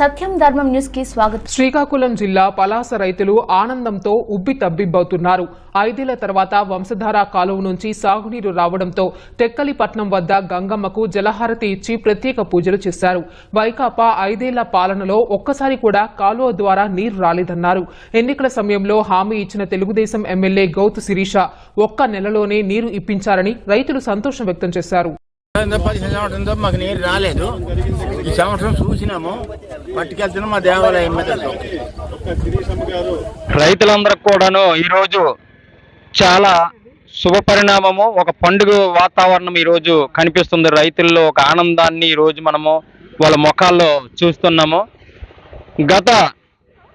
సత్యం ధర్మం న్యూస్కి స్వాగతం. శ్రీకాకుళం జిల్లా పలాస రైతులు ఆనందంతో ఉబ్బి తబ్బిబ్బవుతున్నారు. ఐదేళ్ళ తర్వాత వంశధార కాలువ నుంచి సాగునీరు రావడంతో తెక్కలిపట్నం వద్ద గంగమ్మకు జలహారతి ఇచ్చి ప్రత్యేక పూజలు చేశారు. వైకాపా ఐదేళ్ళ పాలనలో ఒక్కసారి కూడా కాలువ ద్వారా నీరు రాలేదన్నారు. ఎన్నికల సమయంలో హామీ ఇచ్చిన తెలుగుదేశం ఎమ్మెల్యే గౌతు శిరీష ఒక్క నెలలోనే నీరు ఇప్పించారని రైతులు సంతోషం వ్యక్తం చేశారు. గత పదిహేను సంవత్సరంతో మాకు నీరు రాలేదు. ఈ సంవత్సరం చూసినాము. పట్టుకెళ్తున్నాం మా దేవాలయం మీద రైతులందరికి కూడాను ఈరోజు చాలా శుభ పరిణామము. ఒక పండుగ వాతావరణం ఈరోజు కనిపిస్తుంది. రైతుల్లో ఒక ఆనందాన్ని ఈరోజు మనము వాళ్ళ ముఖాల్లో చూస్తున్నాము. గత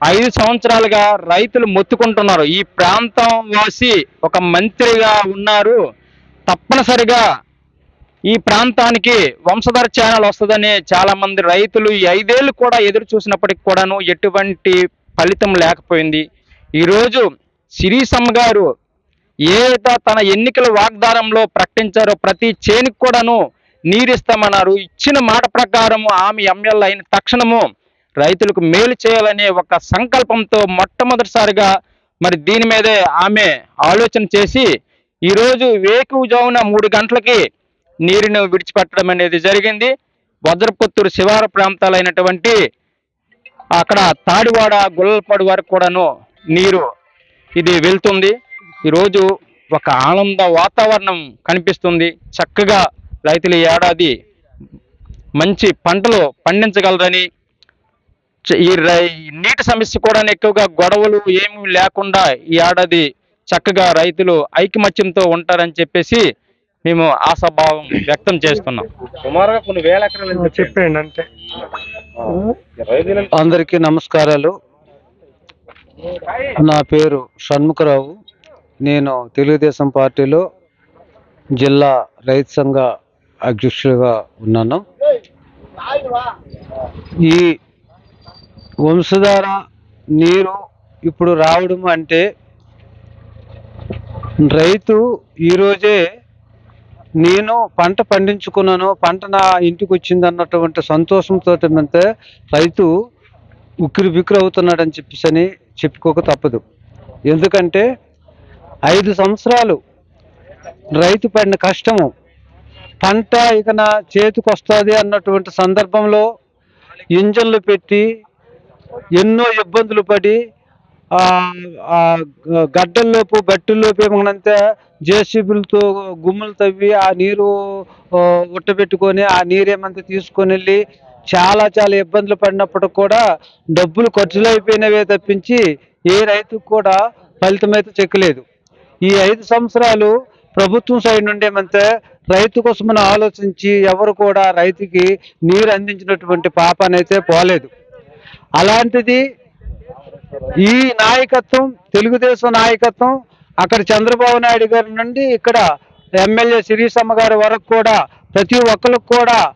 ఐదు సంవత్సరాలుగా రైతులు మొత్తుకుంటున్నారు. ఈ ప్రాంతం వాసి ఒక మంత్రిగా ఉన్నారు. తప్పనిసరిగా ఈ ప్రాంతానికి వంశధర ఛానల్ వస్తుందని చాలా మంది రైతులు ఈ ఐదేళ్ళు కూడా ఎదురు చూసినప్పటికి కూడాను ఎటువంటి ఫలితం లేకపోయింది. ఈరోజు సిరీసమ్మ గారు ఏదైతే తన ఎన్నికల వాగ్దానంలో ప్రకటించారో ప్రతి చేనికి కూడాను నీరిస్తామన్నారు. ఇచ్చిన మాట ప్రకారము ఆమె ఎమ్మెల్యే అయిన తక్షణము రైతులకు మేలు చేయాలనే ఒక సంకల్పంతో మొట్టమొదటిసారిగా మరి దీని మీదే ఆమె ఆలోచన చేసి ఈరోజు వేకువజామున మూడు గంటలకి నీరును విడిచిపెట్టడం అనేది జరిగింది. వజ్రపుత్తూరు శివార ప్రాంతాలైనటువంటి అక్కడ తాడివాడ గుల్లపాడు వరకు కూడాను నీరు ఇది వెళ్తుంది. ఈరోజు ఒక ఆనంద వాతావరణం కనిపిస్తుంది. చక్కగా రైతులు ఈ ఏడాది మంచి పంటలు పండించగలరని ఈ రై- ఈ నీటి సమస్య కూడా ఎక్కువగా గొడవలు ఏమీ లేకుండా ఈ ఏడాది చక్కగా రైతులు ఐకమత్యంతో ఉంటారని చెప్పేసి మేము ఆశాభావం వ్యక్తం చేస్తున్నాం సుమారుగా కొన్ని వేల ఎకరాలు చెప్పండి రైతులు అందరికీ నమస్కారాలు. నా పేరు షణ్ముఖరావు. నేను తెలుగుదేశం పార్టీలో జిల్లా రైతు సంఘ అధ్యక్షుడిగా ఉన్నాను. ఈ వంశధార నీరు ఇప్పుడు రావడం అంటే రైతు ఈరోజే నేను పంట పండించుకున్నాను పంట నా ఇంటికి వచ్చింది అన్నటువంటి సంతోషంతో అంతే రైతు ఉక్కిరి బిక్కిరి అవుతున్నాడని చెప్పేసి అని చెప్పుకోక తప్పదు. ఎందుకంటే ఐదు సంవత్సరాలు రైతు పడిన కష్టము పంట ఇక నా చేతికి వస్తుంది అన్నటువంటి సందర్భంలో ఇంజన్లు పెట్టి ఎన్నో ఇబ్బందులు పడి గడ్డల్లోపు బట్టల్లోపు ఏమనంటే జేసీబీలతో గుమ్మలు తవ్వి ఆ నీరు ఉట్టబెట్టుకొని ఆ నీరు ఏమంతా తీసుకొని వెళ్ళి చాలా చాలా ఇబ్బందులు పడినప్పుడు కూడా డబ్బులు ఖర్చులు అయిపోయినవే తప్పించి ఏ రైతుకు కూడా ఫలితం అయితే చెక్కలేదు. ఈ ఐదు సంవత్సరాలు ప్రభుత్వం సైడ్ నుండి ఏమంటే రైతు కోసమని ఆలోచించి ఎవరు కూడా రైతుకి నీరు అందించినటువంటి పాపనైతే పోలేదు. అలాంటిది ఈ నాయకత్వం తెలుగుదేశం నాయకత్వం అక్కడ చంద్రబాబు నాయుడు గారి నుండి ఇక్కడ ఎమ్మెల్యే శిరీషమ్మ గారి వరకు కూడా ప్రతి ఒక్కరికి కూడా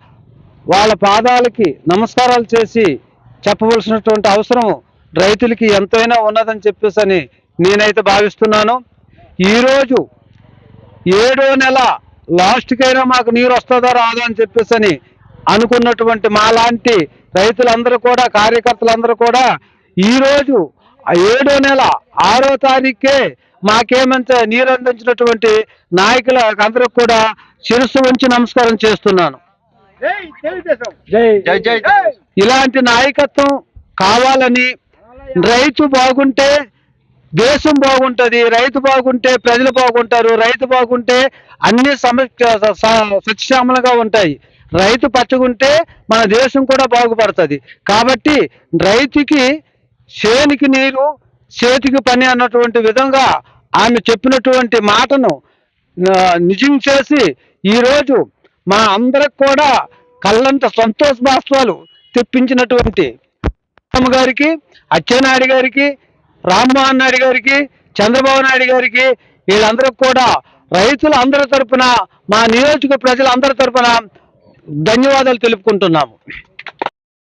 వాళ్ళ పాదాలకి నమస్కారాలు చేసి చెప్పవలసినటువంటి అవసరం రైతులకి ఎంతైనా ఉన్నదని చెప్పేసి నేనైతే భావిస్తున్నాను. ఈరోజు ఏడో నెల లాస్ట్కైనా మాకు నీరు వస్తుందా రాదా అని చెప్పేసి అనుకున్నటువంటి మాలాంటి రైతులందరూ కూడా కార్యకర్తలందరూ కూడా ఈరోజు ఆ ఏడో నెల ఆరో తారీఖే మాకేమంత నీరు అందించినటువంటి నాయకులకు అందరికి కూడా శిరస్సు ఉంచి నమస్కారం చేస్తున్నాను. జై. జై ఇలాంటి నాయకత్వం కావాలని రైతు బాగుంటే దేశం బాగుంటది రైతు బాగుంటే ప్రజలు బాగుంటారు రైతు బాగుంటే అన్ని సమస్య స- సస్యశ్యామలంగా ఉంటాయి. రైతు పచ్చగుంటే మన దేశం కూడా బాగుపడుతుంది. కాబట్టి రైతుకి చేనికి నీరు చేతికి పని అన్నటువంటి విధంగా ఆమె చెప్పినటువంటి మాటను నిజం చేసి ఈరోజు మా అందరికి కూడా కళ్ళంత సంతోష బాష్పాలు తెప్పించినటువంటి అమ్మ గారికి అచ్చెన్నాయుడు గారికి రామ్మోహన్ నాయుడు గారికి చంద్రబాబు నాయుడు గారికి వీళ్ళందరికి కూడా రైతుల అందరి తరపున మా నియోజక ప్రజలందరి తరఫున ధన్యవాదాలు తెలుపుకుంటున్నాము.